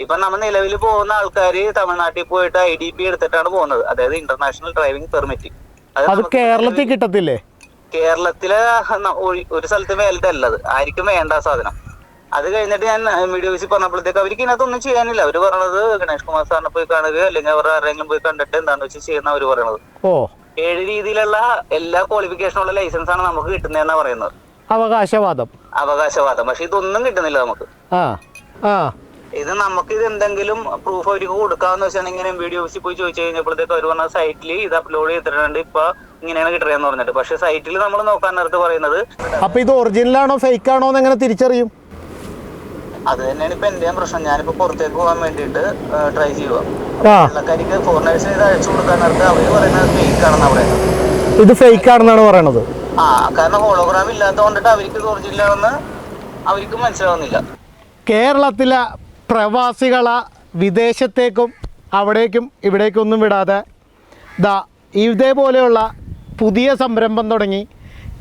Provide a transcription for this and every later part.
ഇപ്പൊ നമ്മൾ നിലവിൽ പോകുന്ന ആൾക്കാർ തമിഴ്നാട്ടിൽ പോയിട്ട് ഐ ഡി പി എടുത്തിട്ടാണ് പോകുന്നത്. അതായത് ഇന്റർനാഷണൽ ഡ്രൈവിംഗ് പെർമിറ്റ് അത് കേരളത്തിൽ കിട്ടത്തില്ലേ? കേരളത്തിലെ ഒരു- സ്ഥലത്ത് വേലിട്ട് അല്ലത് ആയിരിക്കും വേണ്ട സാധനം. അത് കഴിഞ്ഞിട്ട് ഞാൻ മീഡിയ ഓഫീസിൽ പറഞ്ഞപ്പോഴത്തേക്ക് അവർക്ക് ഇതിനകത്തൊന്നും ചെയ്യാനില്ല. അവർ പറയണത് ഗണേഷ് കുമാർ സാറിനെ പോയി കാണുക അല്ലെങ്കിൽ അവർ ആരെങ്കിലും പോയി കണ്ടിട്ട് എന്താണെന്ന് വെച്ച് ചെയ്യുന്ന അവർ പറയണത്. ഓ. ഏഴ് രീതിയിലുള്ള എല്ലാ ക്വാളിഫിക്കേഷനുള്ള ലൈസൻസ് ആണ് നമുക്ക് കിട്ടുന്നതെന്നാ പറയുന്നത്. അവകാശവാദം. അവകാശവാദം. പക്ഷെ ഇതൊന്നും കിട്ടുന്നില്ല നമുക്ക്. ആ ആ. ഇത് നമുക്ക് ഇത് എന്തെങ്കിലും പ്രൂഫ് അവർക്ക് കൊടുക്കാന്ന് വെച്ചാണെങ്കിൽ എം വീഡിയോ ഓഫീസിൽ പോയി ചോദിച്ചു കഴിഞ്ഞപ്പോഴത്തേക്ക് അവർ പറഞ്ഞ സൈറ്റിൽ ഇത് അപ്ലോഡ് ചെയ്തിട്ടുണ്ട് ഇപ്പൊ ഇങ്ങനെയാണ് കിട്ടുന്നതെന്ന് പറഞ്ഞിട്ട്. പക്ഷെ സൈറ്റിൽ നമ്മൾ നോക്കാൻ നേരത്ത് പറയുന്നത് അപ്പൊ ഇത് ഒറിജിനൽ ആണോ ഫേക്ക് ആണോ എന്ന് എങ്ങനെ തിരിച്ചറിയും? അത് തന്നെയാണ് ഇപ്പൊ എന്റെ പ്രശ്നം. ഞാനിപ്പോ പുറത്തേക്ക് പോകാൻ വേണ്ടിയിട്ട് ട്രൈ ചെയ്യുക വെള്ളക്കാരിക്ക് ഫോറിനേഴ്സിന് ഇത് അയച്ചു കൊടുക്കാൻ നേരത്ത് അവർ പറയുന്നത് ഫേക്ക് ആണെന്നാ പറയുന്നത്. ഇത് ഫേക്ക് ആണെന്നാണ് പറയണത്. ആ കാരണം ഹോളോഗ്രാം ഇല്ലാത്തതുകൊണ്ടിട്ട് അവർക്ക് ഇത് ഒറിജിനൽ ആണെന്ന് അവർക്ക് മനസ്സിലാവുന്നില്ല. കേരളത്തിലെ പ്രവാസികളെ വിദേശത്തേക്കും അവിടേക്കും ഇവിടേക്കും ഒന്നും വിടാതെ ദാ ഇതേപോലെയുള്ള പുതിയ സംരംഭം തുടങ്ങി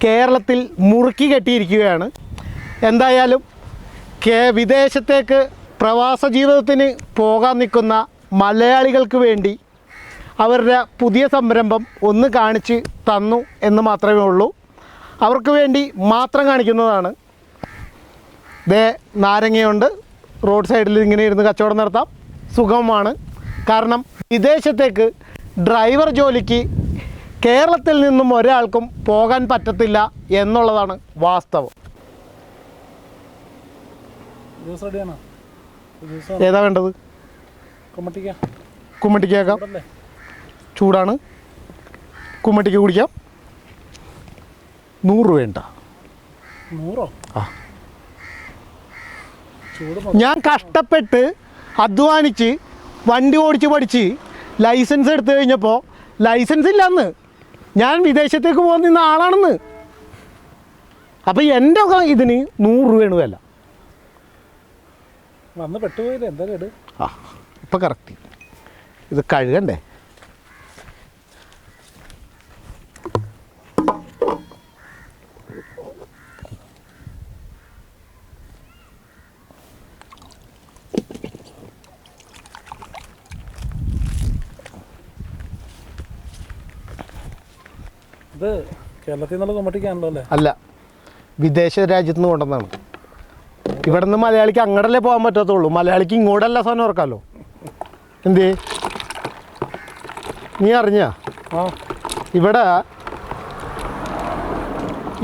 കേരളത്തിൽ മുറുക്കി കെട്ടിയിരിക്കുകയാണ്. എന്തായാലും കേ വിദേശത്തേക്ക് പ്രവാസ ജീവിതത്തിന് പോകാൻ നിൽക്കുന്ന മലയാളികൾക്ക് വേണ്ടി അവരുടെ പുതിയ സംരംഭം ഒന്ന് കാണിച്ച് തന്നു എന്ന് മാത്രമേ ഉള്ളൂ. അവർക്ക് വേണ്ടി മാത്രം കാണിക്കുന്നതാണ്. ദേ നാരങ്ങയുണ്ട്. റോഡ് സൈഡിൽ ഇങ്ങനെ ഇരുന്ന് കച്ചവടം നടത്താം. സുഖമാണ്. കാരണം വിദേശത്തേക്ക് ഡ്രൈവർ ജോലിക്ക് കേരളത്തിൽ നിന്നും ഒരാൾക്കും പോകാൻ പറ്റത്തില്ല എന്നുള്ളതാണ് വാസ്തവം. ഏതാ വേണ്ടത്? കുമ്മട്ടിക്ക. കുമ്മട്ടിക്കേക്കാം ചൂടാണ്. കുമ്മട്ടിക്ക് കുടിക്കാം. നൂറ് വേണ്ട. നൂറോ? ആ. ഞാൻ കഷ്ടപ്പെട്ട് അധ്വാനിച്ച് വണ്ടി ഓടിച്ച് പഠിച്ച് ലൈസൻസ് എടുത്തു കഴിഞ്ഞപ്പോൾ ലൈസൻസ് ഇല്ലന്ന്. ഞാൻ വിദേശത്തേക്ക് പോകുന്ന ആളാണെന്ന്. അപ്പോൾ എന്റെ ഒക്കെ ഇതിന് നൂറ് രൂപയാണ് വില. വന്ന് പെട്ടുപോയില്ലേ? എന്താ കേട് ആ ഇപ്പം കറക്റ്റ് ഇത് കഴുകണ്ടേ? ഇത് കേരളത്തിൽ നിന്നുള്ള കൊമ്പട്ടിക്കാണല്ലോ അല്ലേ? അല്ല വിദേശ രാജ്യത്ത് നിന്ന് കൊണ്ടുവന്നാണ് ഇവിടെ നിന്ന് മലയാളിക്ക് അങ്ങടല്ലേ പോകാൻ പറ്റത്തുള്ളൂ. മലയാളിക്ക് ഇങ്ങോട്ടല്ല സാധനം ഓർക്കാമല്ലോ എന്ത്? നീ അറിഞ്ഞ? ഇവിടെ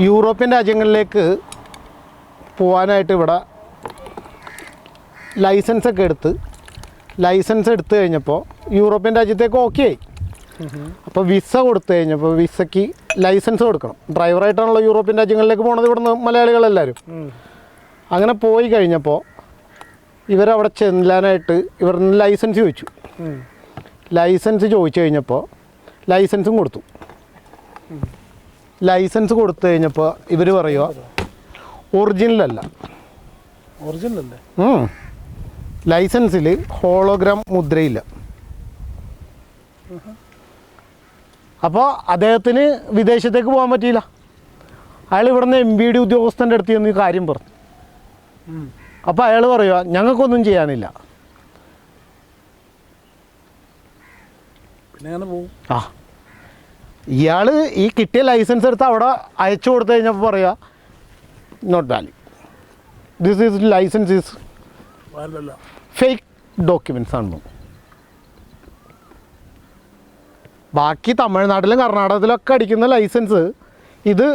യൂറോപ്യൻ രാജ്യങ്ങളിലേക്ക് പോകാനായിട്ട് ഇവിടെ ലൈസൻസ് ഒക്കെ എടുത്ത് ലൈസൻസ് എടുത്തു കഴിഞ്ഞപ്പോൾ യൂറോപ്യൻ രാജ്യത്തേക്ക് ഓക്കെ ആയി. അപ്പോൾ വിസ കൊടുത്തു കഴിഞ്ഞപ്പോൾ വിസയ്ക്ക് ലൈസൻസ് കൊടുക്കണം. ഡ്രൈവറായിട്ടാണല്ലോ യൂറോപ്യൻ രാജ്യങ്ങളിലേക്ക് പോണത് ഇവിടുന്ന് മലയാളികളെല്ലാവരും. അങ്ങനെ പോയി കഴിഞ്ഞപ്പോൾ ഇവരവിടെ ചെല്ലാനായിട്ട് ഇവരുടെ ലൈസൻസ് ചോദിച്ചു. ലൈസൻസ് ചോദിച്ചു കഴിഞ്ഞപ്പോൾ ലൈസൻസും കൊടുത്തു. ലൈസൻസ് കൊടുത്തു കഴിഞ്ഞപ്പോൾ ഇവർ പറയുക ഒറിജിനലല്ല. ഒറിജിനൽ അല്ലേ ലൈസൻസിൽ ഹോളോഗ്രാം മുദ്രയില്ല. അപ്പോൾ അദ്ദേഹത്തിന് വിദേശത്തേക്ക് പോകാൻ പറ്റിയില്ല. അയാൾ ഇവിടുന്ന് എം ബി ഡി ഉദ്യോഗസ്ഥന്റെ അടുത്ത് ചെന്ന് കാര്യം പറഞ്ഞു. അപ്പോൾ അയാൾ പറയുക ഞങ്ങൾക്കൊന്നും ചെയ്യാനില്ല. ആ. ഇയാൾ ഈ കിട്ടിയ ലൈസൻസ് എടുത്ത് അവിടെ അയച്ചു കൊടുത്തു കഴിഞ്ഞപ്പോൾ പറയുക not valid this is licence is fake documents ആണ് ബാക്കി തമിഴ്നാട്ടിലും കർണാടകത്തിലും ഒക്കെ അടിക്കുന്ന ലൈസൻസ് ഇത്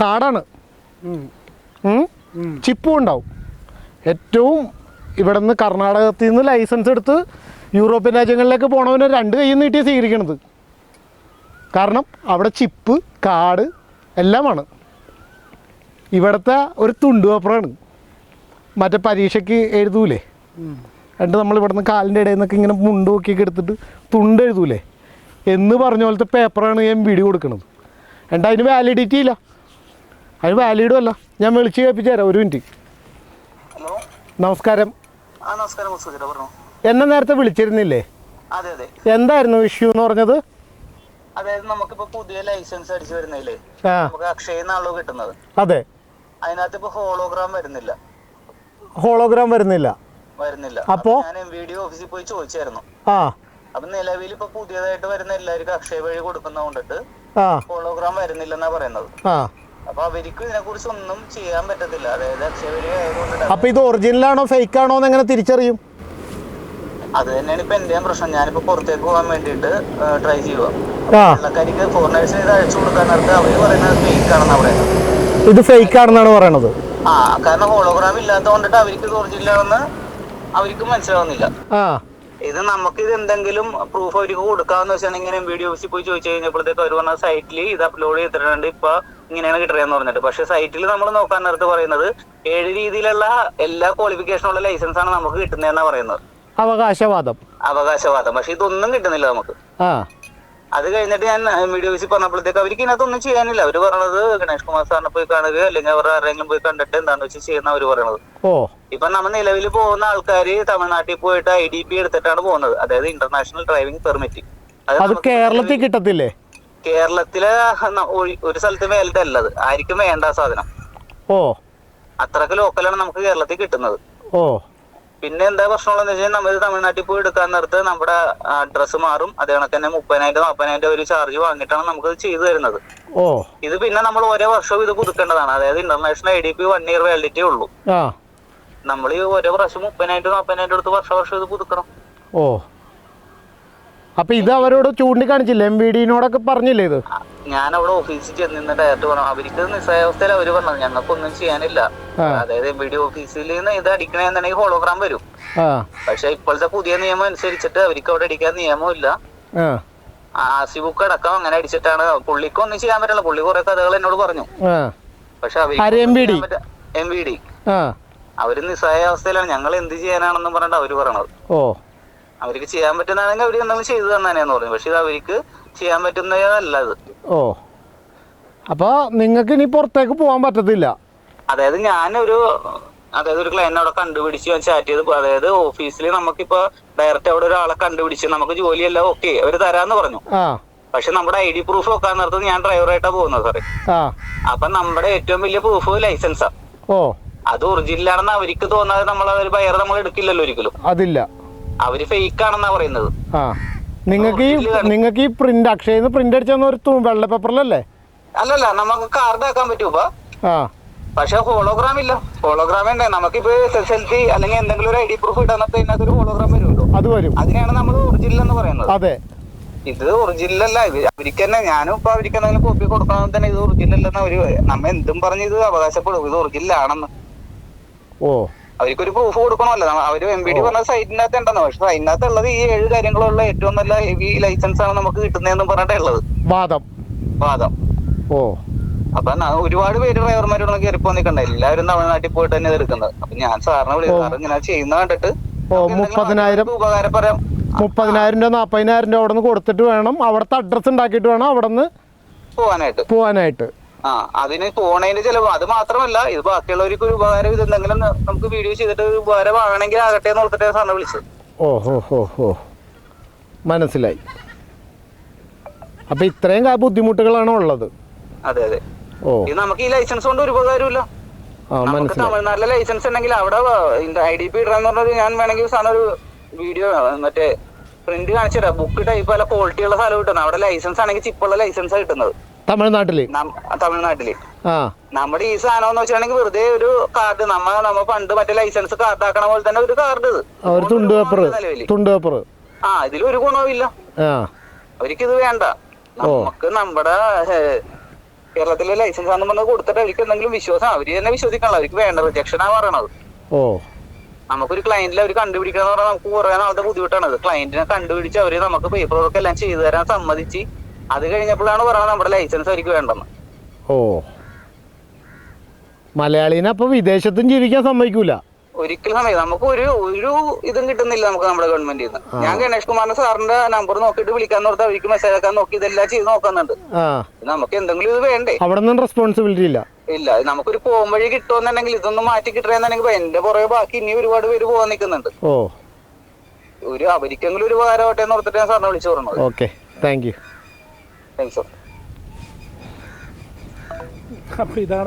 കാടാണ്. ചിപ്പും ഉണ്ടാവും. ഏറ്റവും ഇവിടെ നിന്ന് കർണാടകത്തിൽ നിന്ന് ലൈസൻസ് എടുത്ത് യൂറോപ്യൻ രാജ്യങ്ങളിലേക്ക് പോണവനെ രണ്ട് കൈയിൽ നീട്ടി സ്വീകരിക്കണത്. കാരണം അവിടെ ചിപ്പ് കാട് എല്ലാമാണ്. ഇവിടുത്തെ ഒരു തുണ്ട് പേപ്പറാണ്. മറ്റേ പരീക്ഷയ്ക്ക് എഴുതൂലേ. എന്നിട്ട് നമ്മൾ ഇവിടുന്ന് കാലിന്റെ ഇടയിൽ നിന്നൊക്കെ ഇങ്ങനെ മുണ്ട് നോക്കിയൊക്കെ എടുത്തിട്ട് തുണ്ട് എഴുതൂലേ? എന്ന് പറഞ്ഞ പോലത്തെ പേപ്പറാണ് ഞാൻ വീട് കൊടുക്കുന്നത് എന്നിട്ട് അതിന് വാലിഡിറ്റി ഇല്ല? അതിന് വാലിഡും അല്ല. ഞാൻ വിളിച്ച് കേൾപ്പിച്ചു തരാം ഒരു മിനിറ്റ് നമസ്കാരം. എന്നെ നേരത്തെ വിളിച്ചിരുന്നില്ലേ? എന്തായിരുന്നു ഇഷ്യൂ എന്ന് പറഞ്ഞത്? അതായത് നമുക്കിപ്പോ പുതിയ ലൈസൻസ് അടിച്ചു വരുന്നില്ലേ നമുക്ക് നാളോ കിട്ടുന്നത്. അതെ. അതിനകത്ത് ഇപ്പൊ ഹോളോഗ്രാം വരുന്നില്ല. ഹോളോഗ്രാം വരുന്നില്ല. വരുന്നില്ല. അപ്പോ? ഞാൻ എം വി ഡി ഓഫീസിൽ പോയി ചോദിച്ചായിരുന്നു. ആ. അപ്പൊ നിലവിൽ ഇപ്പൊ പുതിയതായിട്ട് വരുന്ന എല്ലാവർക്കും അക്ഷയ വഴി കൊടുക്കുന്ന കൊണ്ടിട്ട് ആ. ഹോളോഗ്രാം വരുന്നില്ലെന്നാ പറയുന്നത്. ആ. അപ്പൊ അവർക്ക് ഇതിനെ കുറിച്ച് ഒന്നും ചെയ്യാൻ പറ്റത്തില്ല. അതായത് അക്ഷയ വഴി ആയതുകൊണ്ടിട്ട് അപ്പോൾ ഇത് ഒറിജിനൽ ആണോ ഫേക്ക് ആണോ എന്ന് എങ്ങനെ തിരിച്ചറിയും? അത് തന്നെയാണ് ഇപ്പൊ എന്റെയും പ്രശ്നം. ഞാനിപ്പോ പുറത്തേക്ക് പോകാൻ വേണ്ടിട്ട് ട്രൈ ചെയ്യുക ആ. വെള്ളക്കാരിക്ക് ഫോറിനേഴ്സിന് ഇത് അയച്ചു കൊടുക്കാൻ നേരത്ത് അവർ പറയുന്നത് ഫേക്ക് ആണെന്നാ പറയുന്നത്. ഇത് ഫേക്ക് ആണെന്നാണ് പറയണത്. ആ കാരണം ഹോളോഗ്രാം ഇല്ലാത്തത് കൊണ്ടിട്ട് അവർക്ക് ഇത് ഒറിജിനൽ ആണെന്ന് അവർക്ക് മനസ്സിലാവുന്നില്ല. ആ. ഇത് നമുക്ക് ഇത് എന്തെങ്കിലും പ്രൂഫ് അവർക്ക് കൊടുക്കാന്ന് വെച്ചാൽ ഇങ്ങനെ വീഡിയോ ഓഫീസിൽ പോയി ചോദിച്ചു കഴിഞ്ഞപ്പോഴത്തേക്ക് അവർ പറഞ്ഞ സൈറ്റിൽ ഇത് അപ്ലോഡ് ചെയ്തിട്ടുണ്ട് ഇപ്പൊ ഇങ്ങനെയാണ് കിട്ടുകയെന്ന് പറഞ്ഞിട്ട്. പക്ഷെ സൈറ്റിൽ നമ്മൾ നോക്കാൻ നേരത്ത് പറയുന്നത് ഏഴ് രീതിയിലുള്ള എല്ലാ ക്വാളിഫിക്കേഷനുള്ള ലൈസൻസ് ആണ് നമുക്ക് കിട്ടുന്നതെന്നാണ് പറയുന്നത്. അവകാശവാദം. അവകാശവാദം. പക്ഷെ ഇതൊന്നും കിട്ടുന്നില്ല നമുക്ക്. ആ. അത് കഴിഞ്ഞിട്ട് ഞാൻ മീഡിയ ഓഫീസിൽ പറഞ്ഞപ്പോഴത്തേക്ക് അവർക്ക് ഇതിനകത്തൊന്നും ചെയ്യാനില്ല. അവർ പറഞ്ഞത് ഗണേഷ് കുമാർ സാറിനെ പോയി കാണുക അല്ലെങ്കിൽ അവർ ആരെങ്കിലും പോയി കണ്ടിട്ട് എന്താണെന്ന് വെച്ച് ചെയ്യുന്ന അവർ പറയണത് ഇപ്പൊ നമ്മൾ നിലവിൽ പോകുന്ന ആൾക്കാർ തമിഴ്നാട്ടിൽ പോയിട്ട് ഐ ഡി പി എടുത്തിട്ടാണ് പോകുന്നത്. അതായത് ഇന്റർനാഷണൽ ഡ്രൈവിംഗ് പെർമിറ്റ് അത് കേരളത്തിൽ കിട്ടത്തില്ലേ? കേരളത്തിലെ ഒരു- സ്ഥലത്ത് മേലിട്ട് അല്ലത് ആയിരിക്കും വേണ്ട സാധനം. ഓ. അത്രയ്ക്ക് ലോക്കലാണ് നമുക്ക് കേരളത്തിൽ കിട്ടുന്നത്. ഓ. പിന്നെ എന്താ പ്രശ്നമുള്ളതെന്ന് വെച്ചാൽ നമ്മൾ തമിഴ്നാട്ടിൽ പോയി എടുക്കാൻ നേരത്ത് നമ്മുടെ അഡ്രസ്സ് മാറും. അതേ കണക്ക് തന്നെ മുപ്പതിനായിരം നാൽപ്പതിനായിരം ഒരു ചാർജ് വാങ്ങിയിട്ടാണ് നമുക്ക് ചെയ്തു തരുന്നത്. ഓ. ഇത് പിന്നെ നമ്മൾ ഓരോ വർഷവും ഇത് പുതുക്കേണ്ടതാണ്. അതായത് international I D P one year validity ഉള്ളൂ. ആ. നമ്മൾ ഈ ഓരോ പ്രാവശ്യം മുപ്പതിനായിരം നാൽപ്പതിനായിരം എടുത്ത് വർഷ വർഷം ഇത് പുതുക്കണം. ഓ. അപ്പൊ ഇത് അവരോട് ചൂണ്ടിക്കാണിച്ചില്ലേ? എം വി ഡിനോടൊക്കെ പറഞ്ഞില്ലേ ഇത്? ഞാൻ അവിടെ ഓഫീസിൽ ചെന്ന് ഡയറക്റ്റ് പറഞ്ഞു അവർക്ക് നിസ്സായാവസ്ഥയിൽ അവർ പറഞ്ഞത്. ഞങ്ങൾക്കൊന്നും ചെയ്യാനില്ല. അതായത് എം വി ഡി ഓഫീസിൽ നിന്ന് ഇത് അടിക്കണെന്നുണ്ടെങ്കിൽ ഹോളോഗ്രാം വരും. പക്ഷെ ഇപ്പോഴത്തെ പുതിയ നിയമം അനുസരിച്ചിട്ട് അവർക്ക് അവിടെ അടിക്കാൻ നിയമമില്ല. ആസി ബുക്ക് അടക്കം അങ്ങനെ അടിച്ചിട്ടാണ്. പുള്ളിക്ക് ഒന്നും ചെയ്യാൻ പറ്റില്ല. പുള്ളി കുറെ കഥകൾ എന്നോട് പറഞ്ഞു. പക്ഷെ? M V D? അവർ നിസ്സായ അവസ്ഥയിലാണ് ഞങ്ങൾ എന്ത് ചെയ്യാനാണെന്നും പറഞ്ഞിട്ട് അവർ പറയണത്. ഓ. അവർക്ക് ചെയ്യാൻ പറ്റുന്നതാണെങ്കിൽ അവർ എന്തെങ്കിലും ചെയ്തു തന്നാനെന്ന് പറഞ്ഞു. പക്ഷെ ഇത് അവർക്ക് ചെയ്യാൻ പറ്റുന്നതല്ല അത് ഓ. അപ്പോൾ നിങ്ങൾക്ക് ഇനി പുറത്തേക്ക് പോകാൻ പറ്റത്തില്ല? അതായത് ഞാനൊരു അതായത് ഒരു ക്ലയന്റ് അവിടെ കണ്ടുപിടിച്ച് ഞാൻ ചാറ്റ് ചെയ്ത് അതായത് ഓഫീസിൽ നമുക്കിപ്പോ ഡയറക്റ്റ് അവിടെ ഒരാളെ കണ്ടുപിടിച്ച് നമുക്ക് ജോലിയല്ല ഓക്കെ അവർ തരാന്ന് പറഞ്ഞു. പക്ഷെ നമ്മുടെ ഐ ഡി പ്രൂഫ് വെക്കാൻ നേരത്ത് ഞാൻ ഡ്രൈവറായിട്ടാ പോകുന്നത് സാറേ. അപ്പൊ നമ്മുടെ ഏറ്റവും വലിയ പ്രൂഫ് ലൈസൻസാ ഓ. അത് ഒറിജിനൽ ആണെന്ന് അവർക്ക് തോന്നാതെ നമ്മൾ അവർ ബയർ നമ്മൾ എടുക്കില്ലല്ലോ ഒരിക്കലും. അതില്ല. അവർ ഫേക്ക് ആണെന്നാ പറയുന്നത്. ആ. നിങ്ങൾക്ക് ഈ നിങ്ങൾക്ക് ഈ പ്രിന്റ് അക്ഷയിൽ നിന്ന് പ്രിന്റ് അടിച്ചെന്ന ഒരു തു- വെള്ള പേപ്പറിലല്ലേ? അല്ലല്ല നമുക്ക് കാർഡ് ആക്കാൻ പറ്റൂപ്പ ആ. പക്ഷെ ഹോളോഗ്രാം ഇല്ല. ഹോളോഗ്രാം ഉണ്ടേ. നമുക്കിപ്പോ എസ് എസ് എൽ സി അല്ലെങ്കിൽ എന്തെങ്കിലും ഒരു ഐ ഡി പ്രൂഫ് ഇടാനത്തെ ഇതിനകത്ത് ഒരു ഹോളോഗ്രാം വരുമല്ലോ. അത് വരും. അതിനെയാണ് നമ്മൾ ഒറിജിനൽ എന്ന് പറയുന്നത്. അതെ. ഇത് ഒറിജിനൽ അല്ല. ഇത് അവർക്ക് തന്നെ ഞാനും ഇപ്പൊ അവർക്ക് എന്തെങ്കിലും കോപ്പി കൊടുക്കണം തന്നെ ഇത് ഒറിജിനൽ അല്ലെന്ന് അവർ നമ്മ എന്തും പറഞ്ഞ് ഇത് അവകാശപ്പെടും. ഇത് ഒറിജിനൽ ആണെന്ന്. ഓ. അവർക്കൊരു പ്രൂഫ് കൊടുക്കണമല്ലോ. അവർ എം ബി ഡി പറഞ്ഞ സൈറ്റിന്റെ അകത്ത് ഉണ്ടെന്ന്. പക്ഷെ സൈറ്റിനകത്ത് ഉള്ളത് ഈ ഏഴ് കാര്യങ്ങളുള്ള ഏറ്റവും നല്ല ഹെവി ലൈസൻസ് ആണ് നമുക്ക് കിട്ടുന്നതെന്ന് പറഞ്ഞിട്ടുള്ളത് വാദം. വാദം. ഓ. അപ്പൊ ഒരുപാട് പേര് ഡ്രൈവർമാരോട് കയറിപ്പോ നിൽക്കണ്ട എല്ലാവരും തമിഴ്നാട്ടിൽ പോയിട്ട് തന്നെ എടുക്കുന്നത് അപ്പൊ ഞാൻ സാറിനെ വിളിച്ചു സാറ് ഇങ്ങനെ ചെയ്യുന്ന കണ്ടിട്ട് മുപ്പതിനായിരം ഉപകാരപ്പെടാം മുപ്പതിനായിരം രൂപ നാൽപ്പതിനായിരം രൂപ അവിടെ നിന്ന് കൊടുത്തിട്ട് വേണം. അവിടുത്തെ അഡ്രസ്സ് ഉണ്ടാക്കിയിട്ട് വേണം അവിടെ നിന്ന് പോവാനായിട്ട്. പോകാനായിട്ട് ആ അതിന് പോണതിന്റെ ചിലവ്. അത് മാത്രമല്ല ഇത് ബാക്കിയുള്ളവർക്ക് ഒരു ഉപകാരം ഇത് എന്തെങ്കിലും നമുക്ക് വീഡിയോ ചെയ്തിട്ട് ഒരു ഉപകാരം ആകണമെങ്കിൽ ആകട്ടെ എന്ന് ഓർത്തിട്ട് സാറിനെ വിളിച്ചത്. ഓ ഹോ ഹോ ഹോ. മനസ്സിലായി. അപ്പൊ ഇത്രയും ബുദ്ധിമുട്ടുകളാണ് ഉള്ളത്. അതെ അതെ. ഓ. ഇത് നമുക്ക് ഈ ലൈസൻസ് കൊണ്ട് ഒരു ഉപകാരമില്ല നമുക്ക് തമിഴ്നാട്ടിലെ ലൈസൻസ് ഉണ്ടെങ്കിൽ അവിടെ ഐ ഡി പി ഇടാന്ന് പറഞ്ഞത് ഞാൻ വേണമെങ്കിൽ സാറിന് ഒരു വീഡിയോ മറ്റേ പ്രിന്റ് കാണിച്ചുതരാം. ബുക്ക് ടൈപ്പ് അല്ല ക്വാളിറ്റി ഉള്ള സ്ഥലം കിട്ടുന്നത്. അവിടെ ലൈസൻസ് ആണെങ്കിൽ ചിപ്പുള്ള ലൈസൻസ് കിട്ടുന്നത്. തമിഴ്നാട്ടിൽ? ആ. നമ്മുടെ ഈ സാധനം എന്ന് വെച്ചിട്ടുണ്ടെങ്കിൽ വെറുതെ ഒരു കാർഡ് നമ്മ നമ്മ പണ്ട് മറ്റേ ലൈസൻസ് കാർഡ് ആക്കണ പോലെ തന്നെ ഒരു കാർഡ് ഇത്. ഒരു തുണ്ട് പേപ്പർ തുണ്ട് പേപ്പർ ആ ഇതിലൊരു ഗുണവുമില്ല ആ. അവർക്ക് ഇത് വേണ്ട. നമുക്ക് നമ്മുടെ കേരളത്തിലെ ലൈസൻസ് ആണെന്ന് പറഞ്ഞ് കൊടുത്തിട്ട് അവർക്ക് എന്തെങ്കിലും വിശ്വാസം അവർ തന്നെ വിശ്വസിക്കണല്ലോ. അവർക്ക് വേണ്ട റിജക്ഷൻ ആ പറയണത്. ഓ. നമുക്കൊരു ക്ലയന്റിൽ അവർ കണ്ടുപിടിക്കണം എന്ന് പറഞ്ഞാൽ നമുക്ക് കുറെ നാളത്തെ ബുദ്ധിമുട്ടാണ്. ക്ലയന്റിനെ കണ്ടുപിടിച്ച് അവർ നമുക്ക് പേപ്പർ വർക്ക് എല്ലാം ചെയ്തു തരാൻ സമ്മതിച്ച് അത് കഴിഞ്ഞപ്പോഴാണ് പറയുന്നത് നമ്മുടെ ലൈസൻസ് അവർക്ക് വേണ്ടെന്ന്. ഓ. മലയാളീനെ അപ്പൊ വിദേശത്തും ജീവിക്കാൻ സമ്മതിക്കൂല? ഒരിക്കലും സമയം നമുക്ക് ഒരു ഒരു ഇതും കിട്ടുന്നില്ല നമുക്ക് നമ്മുടെ ഗവൺമെന്റിൽ നിന്ന് ഞാൻ ഗണേഷ് കുമാറിന്റെ സാറിന്റെ നമ്പർ നോക്കിയിട്ട് വിളിക്കാൻ ഓർത്ത് അവർക്ക് മെസ്സേജ് ആക്കാൻ നോക്കി ഇതെല്ലാം ചെയ്ത് നോക്കുന്നുണ്ട്. നമുക്ക് എന്തെങ്കിലും ഇത് വേണ്ടേ? അവിടെ നിന്നും റെസ്പോൺസിബിലിറ്റി ഇല്ല ഇല്ല നമുക്കൊരു പോകുമ്പഴി കിട്ടുമെന്നുണ്ടെങ്കിൽ ഇതൊന്നും മാറ്റി കിട്ടണമെന്നുണ്ടെങ്കിൽ എന്റെ പുറകെ ബാക്കി ഇനി ഒരുപാട് പേര് പോകാൻ നിൽക്കുന്നുണ്ട്. ഓ. ഒരു അവർക്കെങ്കിലും ഒരു ഉപകാരമാവട്ടെ എന്ന് ഓർത്തിട്ട് ഞാൻ സാറിനെ വിളിച്ചു പറഞ്ഞത്. Okay. Thank you thanks sir അപ്പൊ ഇതാണ്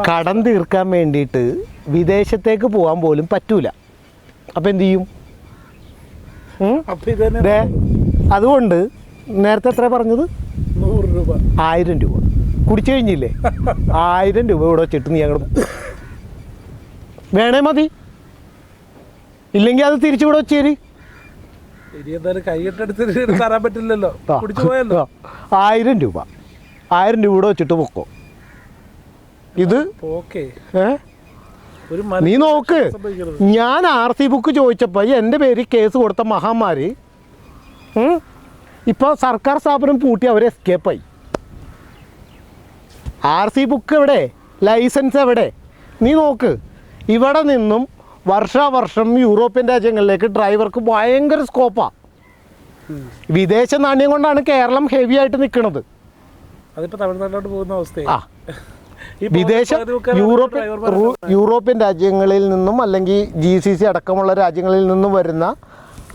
കടം തീർക്കാൻ വേണ്ടിയിട്ട് വിദേശത്തേക്ക് പോകാൻ പോലും പറ്റൂല. അപ്പോൾ എന്തു ചെയ്യും? അപ്പൊ അതുകൊണ്ട് നേരത്തെ എത്ര പറഞ്ഞത്? നൂറ് രൂപ. ആയിരം രൂപ. കുടിച്ചു കഴിഞ്ഞില്ലേ? ആയിരം രൂപ ഇവിടെ വെച്ചിട്ട് നീ അങ്ങോട്ട് വേണേ മതി. ഇല്ലെങ്കിൽ അത് തിരിച്ചു ഇവിടെ വെച്ചേര്. ഇനി എന്തായാലും കൈയിട്ടെടുത്തിട്ട് തരാൻ പറ്റില്ലല്ലോ. കുടിച്ചു പോയല്ലോ. ആയിരം രൂപ. ആയിരം രൂപ ഇവിടെ വെച്ചിട്ട് പൊക്കോ. ഇത്? ഓക്കെ നീ നോക്ക്. ഞാൻ ആർ സി ബുക്ക് ചോദിച്ചപ്പോൾ എന്റെ പേര് കേസ് കൊടുത്ത മഹാമാരി ഇപ്പോൾ സർക്കാർ സ്ഥാപനം പൂട്ടി അവർ എസ്കേപ്പായി ആർ സി ബുക്ക് എവിടെ? ലൈസൻസ് എവിടെ? നീ നോക്ക്. ഇവിടെ നിന്നും വർഷാവർഷം യൂറോപ്യൻ രാജ്യങ്ങളിലേക്ക് ഡ്രൈവർക്ക് ഭയങ്കര സ്കോപ്പാണ് വിദേശ നാണ്യം കൊണ്ടാണ് കേരളം ഹെവി ആയിട്ട് നിൽക്കുന്നത് തമിഴ്നാട്ടിലോട്ട് പോകുന്ന വിദേശ യൂറോപ്യൻ യൂറോപ്യൻ രാജ്യങ്ങളിൽ നിന്നും അല്ലെങ്കിൽ ജി സി സി അടക്കമുള്ള രാജ്യങ്ങളിൽ നിന്നും വരുന്ന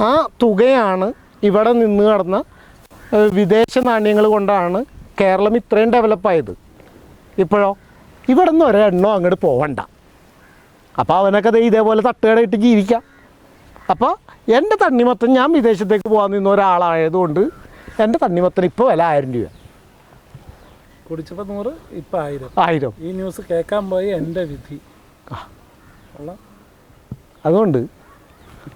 ആ തുകയാണ് ഇവിടെ നിന്ന് കടന്ന വിദേശ നാണ്യങ്ങൾ കൊണ്ടാണ് കേരളം ഇത്രയും ഡെവലപ്പായത് ഇപ്പോഴോ? ഇവിടെ നിന്ന് ഒരെണ്ണോ അങ്ങോട്ട് പോവണ്ട. അപ്പോൾ അവനൊക്കെ ഇതേപോലെ തട്ടുകടയിട്ട് ജീവിക്കാം. അപ്പോൾ എന്റെ തണ്ണിമത്തൻ ഞാൻ വിദേശത്തേക്ക് പോകാൻ നിന്ന ഒരാളായതുകൊണ്ട് എന്റെ തണ്ണിമത്തൻ ഇപ്പോൾ വില ആയിരം രൂപ കുടിച്ചപ്പോൾ നൂറ് ഇപ്പം ആയിരം. ആയിരം. ഈ ന്യൂസ് കേൾക്കാൻ പോയി എന്റെ വിധി. ആ. അതുകൊണ്ട്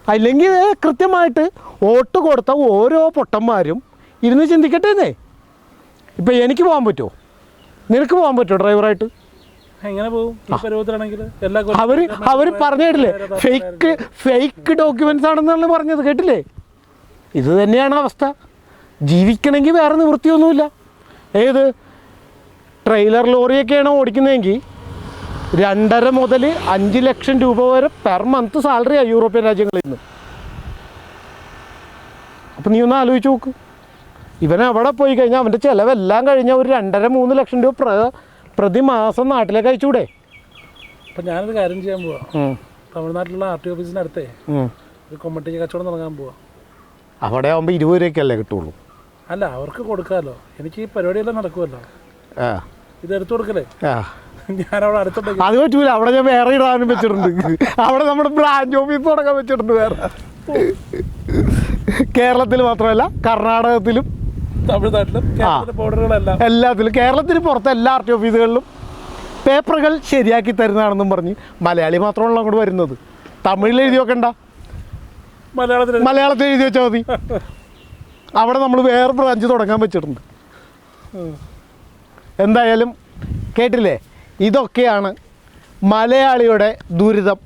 അല്ലെങ്കിൽ കൃത്യമായിട്ട് വോട്ട് കൊടുത്ത ഓരോ പൊട്ടന്മാരും ഇരുന്ന് ചിന്തിക്കട്ടേന്നേ. ഇപ്പം എനിക്ക് പോകാൻ പറ്റുമോ നിനക്ക് പോകാൻ പറ്റുമോ ഡ്രൈവറായിട്ട് എങ്ങനെ പോകും ഈ പരുവത്തിലാണെങ്കിൽ എല്ലാ കൊല്ലം അവർ അവർ പറഞ്ഞു കേട്ടില്ലേ ഫേക്ക് ഫേക്ക് ഡോക്യുമെന്റ്സ് ആണെന്നാണ് പറഞ്ഞത്. കേട്ടില്ലേ? ഇത് തന്നെയാണ് അവസ്ഥ. ജീവിക്കണമെങ്കിൽ വേറെ നിവൃത്തിയൊന്നുമില്ല. ഏത്? ട്രെയിലർ ലോറിയൊക്കെയാണ് ഓടിക്കുന്നതെങ്കിൽ രണ്ടര മുതൽ അഞ്ച് ലക്ഷം രൂപ വരെ പെർ മന്ത് സാലറിയാണ് യൂറോപ്യൻ രാജ്യങ്ങളിൽ നിന്ന്. അപ്പം നീ ഒന്ന് ആലോചിച്ച് നോക്ക്. ഇവൻ അവിടെ പോയി കഴിഞ്ഞാൽ അവന്റെ ചിലവെല്ലാം കഴിഞ്ഞാൽ ഒരു രണ്ടര മൂന്ന് ലക്ഷം രൂപ പ്രതിമാസം നാട്ടിലേക്ക് അയച്ചൂടെ അപ്പൊ ഞാനൊരു കാര്യം ചെയ്യാൻ പോവാ. തമിഴ്നാട്ടിലുള്ള ആർ ടി ഓഫീസിന് അടുത്തേ ഉം. ഒരു കൊമ്മട്ടിക്ക് കച്ചവടം തുടങ്ങാൻ പോവാ. അവിടെ ആകുമ്പോൾ ഇരുപത് രൂപയ്ക്കല്ലേ കിട്ടുള്ളൂ? അല്ല അവർക്ക് കൊടുക്കാമല്ലോ എനിക്ക് ഈ പരിപാടിയെല്ലാം നടക്കുമല്ലോ ആ. ഇത് എടുത്തു കൊടുക്കലേ? ആ. ഞാൻ അവിടെ അടുത്തുണ്ടെങ്കിൽ അത് പറ്റൂല. അവിടെ ഞാൻ വേറെ ഇടാനും വെച്ചിട്ടുണ്ട്. അവിടെ നമ്മുടെ ബ്രാഞ്ച് ഓഫീസ് തുടങ്ങാൻ വെച്ചിട്ടുണ്ട് വേറെ. കേരളത്തിൽ മാത്രമല്ല കർണാടകത്തിലും തമിഴ്നാട്ടിലും ബോർഡറുകളെല്ലാം. എല്ലാത്തിലും. കേരളത്തിന് പുറത്ത് എല്ലാ ആർ ടി ഓഫീസുകളിലും പേപ്പറുകൾ ശരിയാക്കി തരുന്നതാണെന്നും പറഞ്ഞ് മലയാളി മാത്രമല്ല അങ്ങോട്ട് വരുന്നത്. തമിഴിൽ എഴുതി വെക്കണ്ട. മലയാളത്തിൽ മലയാളത്തിൽ എഴുതി വെച്ചാൽ മതി. അവിടെ നമ്മൾ വേറെ ബ്രാഞ്ച് തുടങ്ങാൻ വെച്ചിട്ടുണ്ട്. എന്തായാലും കേട്ടില്ലേ? ഇതൊക്കെയാണ് മലയാളിയുടെ ദുരിതം.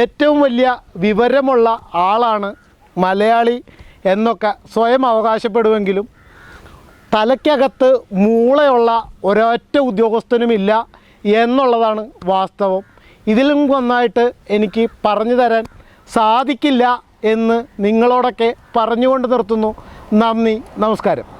ഏറ്റവും വലിയ വിവരമുള്ള ആളാണ് മലയാളി എന്നൊക്കെ സ്വയം അവകാശപ്പെടുമെങ്കിലും തലയ്ക്കകത്ത് മൂളയുള്ള ഒരൊറ്റ ഉദ്യോഗസ്ഥനുമില്ല എന്നുള്ളതാണ് വാസ്തവം. ഇതിലും നന്നായിട്ട് എനിക്ക് പറഞ്ഞു തരാൻ സാധിക്കില്ല എന്ന് നിങ്ങളോടൊക്കെ പറഞ്ഞുകൊണ്ട് നിർത്തുന്നു. നന്ദി നമസ്കാരം.